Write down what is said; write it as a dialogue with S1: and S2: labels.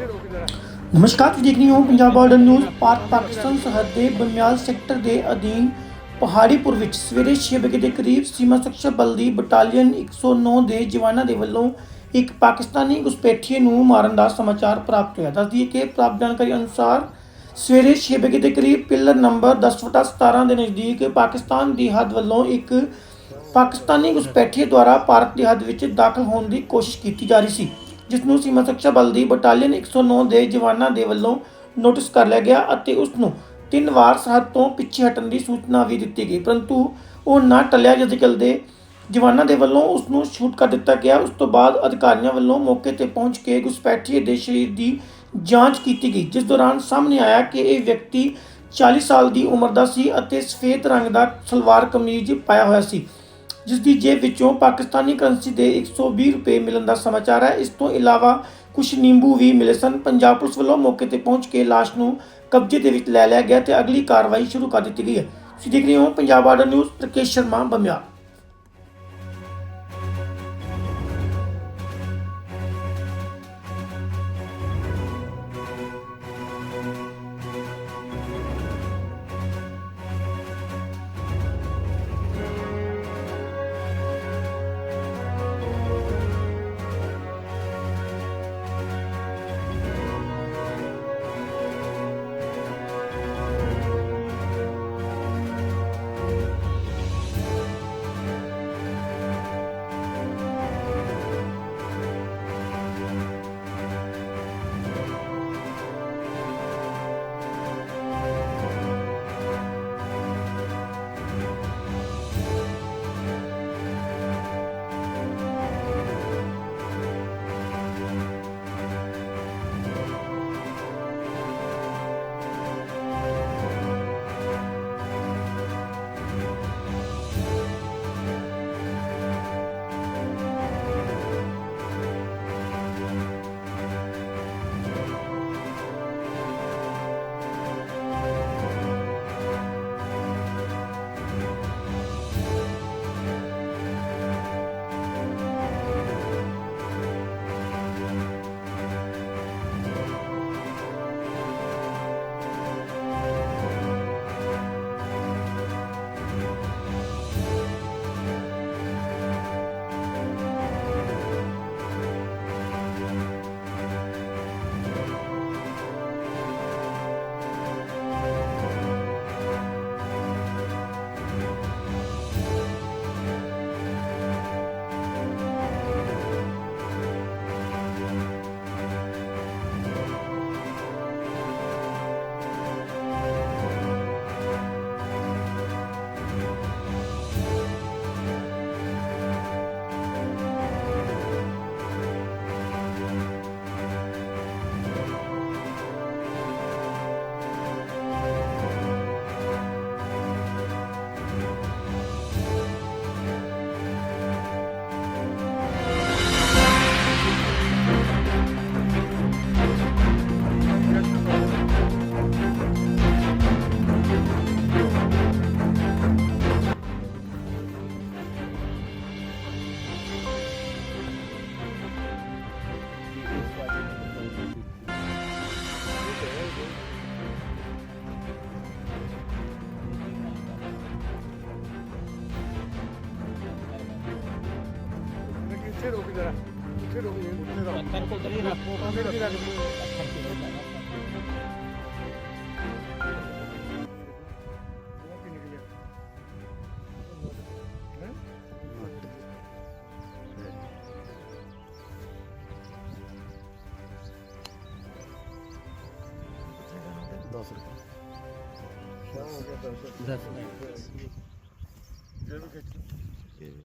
S1: ਨਮਸਕਾਰ, ਤੁਸੀਂ ਦੇਖ ਰਹੇ ਹੋ ਪੰਜਾਬ ਬਾਰਡਰ ਨਿਊਜ਼ ਭਾਰਤ ਪਾਕਿਸਤਾਨ ਸਰਹੱਦ ਦੇ ਬਨਿਆਲ ਸੈਕਟਰ ਦੇ ਅਧੀਨ ਪਹਾੜੀਪੁਰ ਵਿੱਚ ਸਵੇਰੇ 6 ਵਜੇ ਦੇ ਕਰੀਬ ਸੀਮਾ ਸੁਰੱਖਿਆ ਬਲ ਦੀ ਬਟਾਲੀਅਨ 109 ਦੇ ਜਵਾਨਾਂ ਦੇ ਵੱਲੋਂ ਇੱਕ ਪਾਕਿਸਤਾਨੀ ਘੁਸਪੈਠੀਏ ਨੂੰ ਮਾਰਨ ਦਾ ਸਮਾਚਾਰ ਪ੍ਰਾਪਤ ਹੋਇਆ। ਦੱਸਦੀ ਹੈ ਕਿ ਪ੍ਰਾਪਤ ਜਾਣਕਾਰੀ ਅਨੁਸਾਰ ਸਵੇਰੇ 6 ਵਜੇ ਦੇ ਕਰੀਬ ਪਿਲਰ ਨੰਬਰ 10/17 ਦੇ ਨਜ਼ਦੀਕ ਪਾਕਿਸਤਾਨ ਦੀ ਹੱਦ ਵੱਲੋਂ ਇੱਕ ਪਾਕਿਸਤਾਨੀ ਘੁਸਪੈਠੀਏ ਦੁਆਰਾ ਭਾਰਤ ਦੀ ਹੱਦ ਵਿੱਚ ਦਾਖਲ ਹੋਣ ਦੀ ਕੋਸ਼ਿਸ਼ ਕੀਤੀ ਜਾ ਰਹੀ ਸੀ। ਜਿਸ ਨੂੰ ਸੀਮਾ ਸੁਰੱਖਿਆ ਬਲ ਦੀ ਬਟਾਲੀਅਨ 109 ਦੇ ਜਵਾਨਾਂ ਦੇ ਵੱਲੋਂ ਨੋਟਿਸ ਕਰ ਲਿਆ ਗਿਆ ਅਤੇ ਉਸ ਨੂੰ ਤਿੰਨ ਵਾਰ ਸਰਹੱਦ ਤੋਂ ਪਿੱਛੇ ਹਟਣ ਦੀ ਸੂਚਨਾ ਵੀ ਦਿੱਤੀ ਗਈ। ਪਰੰਤੂ ਉਹ ਨਾ ਟਲਿਆ ਜਿਸ ਦੇ ਜਵਾਨਾਂ ਦੇ ਵੱਲੋਂ ਉਸ ਨੂੰ ਸ਼ੂਟ ਕਰ ਦਿੱਤਾ ਗਿਆ। ਉਸ ਤੋਂ ਬਾਅਦ ਅਧਿਕਾਰੀਆਂ ਵੱਲੋਂ ਮੌਕੇ ਤੇ ਪਹੁੰਚ ਕੇ ਘੁਸਪੈਠੀਏ ਦੇ ਸਰੀਰ ਦੀ ਜਾਂਚ ਕੀਤੀ ਗਈ, ਜਿਸ ਦੌਰਾਨ ਸਾਹਮਣੇ ਆਇਆ ਕਿ ਇਹ ਵਿਅਕਤੀ 40 ਸਾਲ ਦੀ ਉਮਰ ਦਾ ਸੀ ਅਤੇ ਸਫੇਦ ਰੰਗ ਦਾ ਸਲਵਾਰ ਕਮੀਜ਼ ਪਾਇਆ ਹੋਇਆ ਸੀ। ਜਿਸ ਦੀ ਜੇਬ ਵਿੱਚੋਂ ਪਾਕਿਸਤਾਨੀ ਕਰੰਸੀ ਦੇ 120 ਰੁਪਏ ਮਿਲਣ ਦਾ ਸਮਾਚਾਰ ਹੈ। ਇਸ ਤੋਂ ਇਲਾਵਾ ਕੁਝ ਨਿੰਬੂ ਵੀ ਮਿਲੇ ਸਨ। ਪੰਜਾਬ ਪੁਲਿਸ ਵੱਲੋਂ ਮੌਕੇ ਤੇ ਪਹੁੰਚ ਕੇ ਲਾਸ਼ ਨੂੰ ਕਬਜ਼ੇ ਦੇ ਵਿੱਚ ਲੈ ਲਿਆ ਗਿਆ ਤੇ ਅਗਲੀ ਕਾਰਵਾਈ ਸ਼ੁਰੂ ਕਰ ਦਿੱਤੀ ਗਈ ਹੈ। ਤੁਸੀਂ ਦੇਖ ਰਹੇ ਹੋ Punjab border news, Prakash Sharma, Bamial.
S2: 106じゃない106じゃない106じゃな
S3: い106
S2: じゃない
S3: ど
S2: うするか。That's nice.